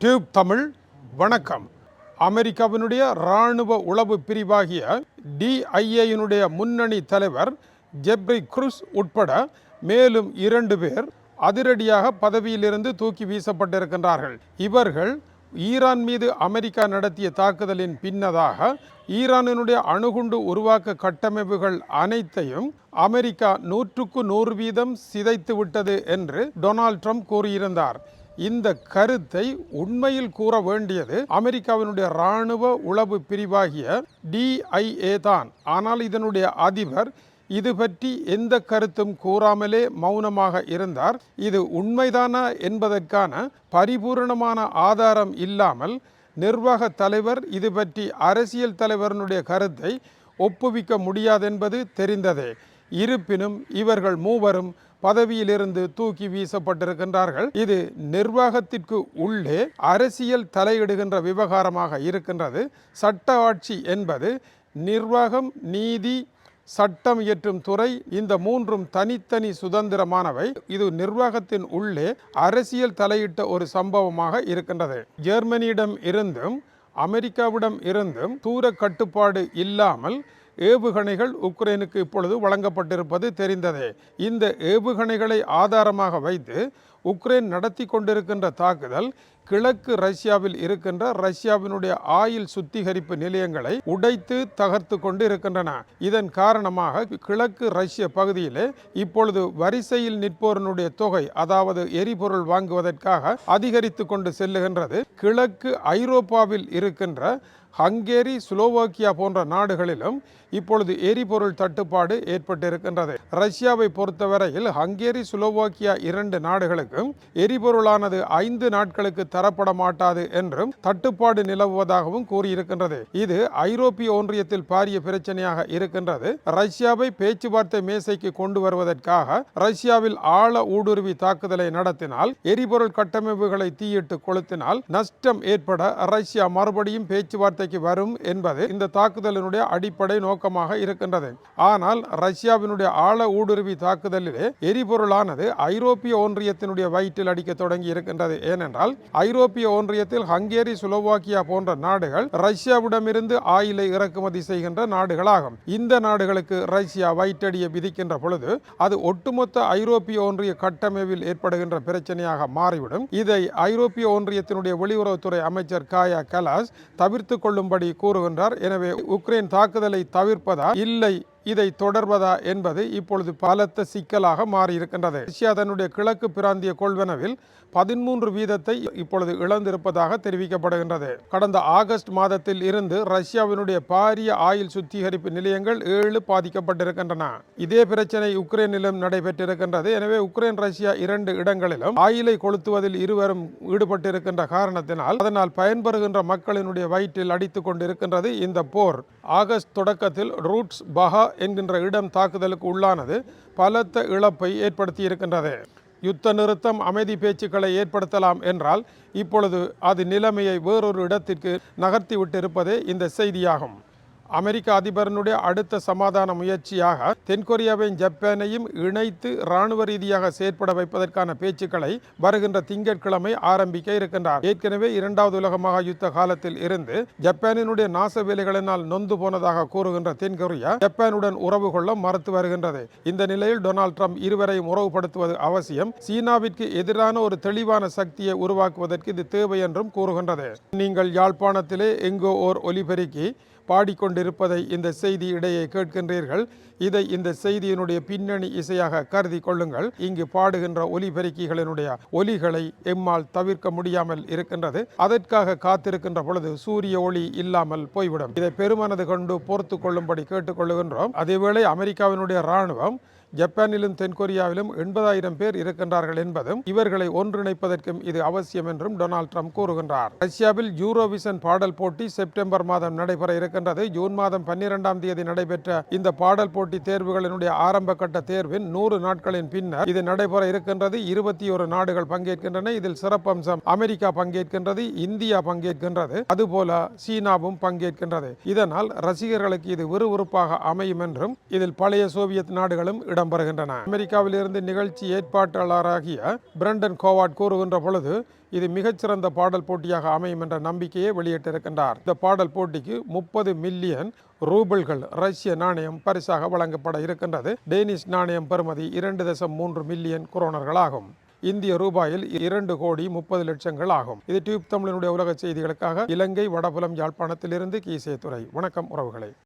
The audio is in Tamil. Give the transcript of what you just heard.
டியூப் தமிழ் வணக்கம். அமெரிக்காவினுடைய இராணுவ உளவு பிரிவாகிய டிஐஏயினுடைய முன்னணி தலைவர் ஜெப்ரி குருஸ் உட்பட மேலும் இரண்டு பேர் அதிரடியாக பதவியிலிருந்து தூக்கி வீசப்பட்டிருக்கின்றார்கள். இவர்கள் ஈரான் மீது அமெரிக்கா நடத்திய தாக்குதலின் பின்னதாக ஈரானினுடைய அணுகுண்டு உருவாக்க கட்டமைப்புகள் அனைத்தையும் அமெரிக்கா நூற்றுக்கு நூறு வீதம் சிதைத்து விட்டது என்று டொனால்ட் ட்ரம்ப் கூறியிருந்தார். இந்த கருத்தை உண்மையில் கூற வேண்டியது அமெரிக்காவினுடைய இராணுவ உளவு பிரிவாகிய டிஐஏ தான். ஆனால் இதனுடைய அதிபர் இது பற்றி எந்த கருத்தும் கூறாமலே மௌனமாக இருந்தார். இது உண்மைதானா என்பதற்கான பரிபூரணமான ஆதாரம் இல்லாமல் நிர்வாக தலைவர் இது பற்றி அரசியல் தலைவரனுடைய கருத்தை ஒப்புவிக்க முடியாதென்பது தெரிந்ததே. இருப்பினும் இவர்கள் மூவரும் பதவியிலிருந்து தூக்கி வீசப்பட்டிருக்கின்றார்கள். இது நிர்வாகத்திற்கு உள்ளே அரசியல் தலையிடுகின்ற விவகாரமாக இருக்கின்றது. சட்ட ஆட்சி என்பது நிர்வாகம் நீதி சட்டம் இயற்றும் துறை இந்த மூன்றும் தனித்தனி சுதந்திரமானவை. இது நிர்வாகத்தின் உள்ளே அரசியல் தலையிட்ட ஒரு சம்பவமாக இருக்கின்றது. ஜெர்மனியிடம் இருந்தும் அமெரிக்காவிடம் இருந்தும் தூர கட்டுப்பாடு இல்லாமல் ஏவுகணைகள் உக்ரைனுக்கு இப்பொழுது வழங்கப்பட்டிருப்பது தெரிந்ததே. இந்த ஏவுகணைகளை ஆதாரமாக வைத்து உக்ரைன் நடத்தி கொண்டிருக்கின்ற தாக்குதல் கிழக்கு ரஷ்யாவில் இருக்கின்ற ரஷ்யாவினுடைய ஆயில் சுத்திகரிப்பு நிலையங்களை உடைத்து தகர்த்து கொண்டு இருக்கின்றன இதன் காரணமாக கிழக்கு ரஷ்ய பகுதியிலே இப்பொழுது வரிசையில் நிற்போரனுடைய தொகை அதாவது எரிபொருள் வாங்குவதற்காக அதிகரித்து கொண்டு செல்லுகின்றது. கிழக்கு ஐரோப்பாவில் இருக்கின்ற ஹங்கேரி ஸ்லோவாக்கியா போன்ற நாடுகளிலும் இப்பொழுது எரிபொருள் தட்டுப்பாடு ஏற்பட்டிருக்கின்றது. ரஷ்யாவை பொறுத்தவரையில் ஹங்கேரி ஸ்லோவாக்கியா இரண்டு நாடுகளுக்கும் எரிபொருளானது ஐந்து நாட்களுக்கு தரப்பட மாட்டாது என்றும் தட்டுப்பாடு நிலவுவதாகவும் கூறியிருக்கின்றது. இது ஐரோப்பிய ஒன்றியத்தில் பாரிய பிரச்சனையாக இருக்கின்றது. ரஷ்யாவை பேச்சுவார்த்தை மேசைக்கு கொண்டு வருவதற்காக ரஷ்யாவில் ஆழ ஊடுருவி தாக்குதலை நடத்தினால் எரிபொருள் கட்டமைப்புகளை தீயிட்டு கொளுத்தினால் நஷ்டம் ஏற்பட ரஷ்யா மறுபடியும் பேச்சுவார்த்தை பேச்சுவார்த்தைக்கு வரும் என்பது இந்த தாக்குதலினுடைய அடிப்படை நோக்கமாக இருக்கின்றது. ஆனால் ரஷ்யாவினுடைய ஆழ ஊடுருவி தாக்குதலிலே எரிபொருளானது ஐரோப்பிய ஒன்றியத்தினுடைய வயிற்றில் அடிக்க தொடங்கி இருக்கின்றது. ஏனென்றால் ஐரோப்பிய ஒன்றியத்தில் ஹங்கேரி சுலோவாக்கியா போன்ற நாடுகள் ரஷ்யாவிடமிருந்து ஆயிலை இறக்குமதி செய்கின்ற நாடுகளாகும். இந்த நாடுகளுக்கு ரஷ்யா வயிற்றடியை விதிக்கின்ற பொழுது அது ஒட்டுமொத்த ஐரோப்பிய ஒன்றிய கட்டமைப்பில் ஏற்படுகின்ற பிரச்சனையாக மாறிவிடும். இதை ஐரோப்பிய ஒன்றியத்தினுடைய வெளியுறவுத்துறை அமைச்சர் காயா கலாஸ் தவிர்த்து கொள்ளும்படி கூறுகின்றார். எனவே உக்ரைன் தாக்குதலை தவிர்ப்பதா இல்லை இதை தொடர்வதா என்பது இப்பொழுது பலத்த சிக்கலாக மாறியிருக்கின்றது. ரஷ்யா தன்னுடைய கிழக்கு பிராந்திய கொள்வனவில் பதிமூன்று வீதத்தை இப்பொழுது இழந்திருப்பதாக தெரிவிக்கப்படுகின்றது. கடந்த ஆகஸ்ட் மாதத்தில் இருந்து ரஷ்யாவினுடைய பாரிய ஆயில் சுத்திகரிப்பு நிலையங்கள் ஏழு பாதிக்கப்பட்டிருக்கின்றன. இதே பிரச்சனை உக்ரைனிலும் நடைபெற்றிருக்கின்றது. எனவே உக்ரைன் ரஷ்யா இரண்டு இடங்களிலும் ஆயிலை கொளுத்துவதில் இருவரும் ஈடுபட்டிருக்கின்ற காரணத்தினால் அதனால் பயன்பெறுகின்ற மக்களினுடைய வயிற்றில் அடித்துக் கொண்டிருக்கின்றது இந்த போர். ஆகஸ்ட் தொடக்கத்தில் ரூட்ஸ் பஹா என்கின்ற இடம் தாக்குதலுக்கு உள்ளானது பலத்த இழப்பை ஏற்படுத்தியிருக்கின்றது யுத்த நிறுத்தம் அமைதி பேச்சுக்களை ஏற்படுத்தலாம் என்றால் இப்பொழுது அது நிலைமையை வேறொரு இடத்திற்கு நகர்த்தி விட்டிருப்பதே இந்த செய்தியாகும். அமெரிக்க அதிபரனுடைய அடுத்த சமாதான முயற்சியாக தென்கொரியாவையும் ஜப்பானையும் இணைத்து இராணுவ ரீதியாக செயற்பட வைப்பதற்கான பேச்சுக்களை வருகின்ற திங்கட்கிழமை ஆரம்பிக்க இருக்கின்றார். ஏற்கனவே இரண்டாவது உலக மகா யுத்த காலத்தில் இருந்து ஜப்பானினுடைய நாச வேலைகளினால் நொந்து போனதாக கூறுகின்ற தென்கொரியா ஜப்பானுடன் உறவு கொள்ள மறுத்து வருகின்றது. இந்த நிலையில் டொனால்ட் ட்ரம்ப் இருவரையும் உறவுபடுத்துவது அவசியம். சீனாவிற்கு எதிரான ஒரு தெளிவான சக்தியை உருவாக்குவதற்கு இது தேவை என்றும் கூறுகின்றது. நீங்கள் யாழ்ப்பாணத்திலே எங்கோ ஓர் ஒலிபெருக்கி பாடிக்கொண்டிருப்பதை இந்த செய்தி இடையே கேட்கின்றீர்கள். இதை இந்த செய்தியினுடைய பின்னணி இசையாக கருதி கொள்ளுங்கள். இங்கு பாடுகின்ற ஒலிபெருக்கிகளினுடைய ஒலிகளை எம்மால் தவிர்க்க முடியாமல் இருக்கின்றது. அதற்காக காத்திருக்கின்ற பொழுது சூரிய ஒளி இல்லாமல் போய்விடும். இதை பெருமனது கொண்டு பொறுத்து கொள்ளும்படி கேட்டுக்கொள்ளுகின்றோம். அதேவேளை அமெரிக்காவினுடைய இராணுவம் ஜப்பானிலும் தென்கொரியாவிலும் எண்பதாயிரம் பேர் இருக்கின்றார்கள் என்பதும் இவர்களை ஒன்றிணைப்பதற்கும் இது அவசியம் என்றும் டொனால்ட் ட்ரம்ப் கூறுகின்றார். ரஷ்யாவில் யூரோவிசன் பாடல் போட்டி செப்டம்பர் மாதம் நடைபெற இருக்கின்றது. ஜூன் மாதம் பன்னிரெண்டாம் தேதி நடைபெற்ற இந்த பாடல் போட்டி தேர்வுகளினுடைய ஆரம்ப கட்ட தேர்வின் நூறு நாட்களின் பின்னர் இது நடைபெற இருக்கின்றது. இருபத்தி ஒரு நாடுகள் பங்கேற்கின்றன. இதில் சிறப்பம்சம் அமெரிக்கா பங்கேற்கின்றது இந்தியா பங்கேற்கின்றது அதுபோல சீனாவும் பங்கேற்கின்றது. இதனால் ரசிகர்களுக்கு இது விறுவிறுப்பாக அமையும் என்றும் இதில் பழைய சோவியத் நாடுகளும் இடம் இடம்பெறுகின்றன. அமெரிக்காவிலிருந்து நிகழ்ச்சி ஏற்பாட்டாளராகிய பிரண்டன் கோவாட் கூறுகின்ற பொழுது இது மிகச்சிறந்த பாடல் போட்டியாக அமையும் என்ற நம்பிக்கையை வெளியிட்டிருக்கின்றார். இந்த பாடல் போட்டிக்கு முப்பது மில்லியன் ரூபிள்கள் ரஷ்ய நாணயம் பரிசாக வழங்கப்பட இருக்கின்றது. டேனிஷ் நாணயம் பெறுமதி இரண்டு தசம் மூன்று மில்லியன் குரோனர்கள் ஆகும் இந்திய ரூபாயில் இரண்டு கோடி முப்பது லட்சங்கள் ஆகும். இது டியூப் தமிழனுடைய உலக செய்திகளுக்காக இலங்கை வடபுலம் யாழ்ப்பாணத்திலிருந்து கீசே துறை வணக்கம் உறவுகளை.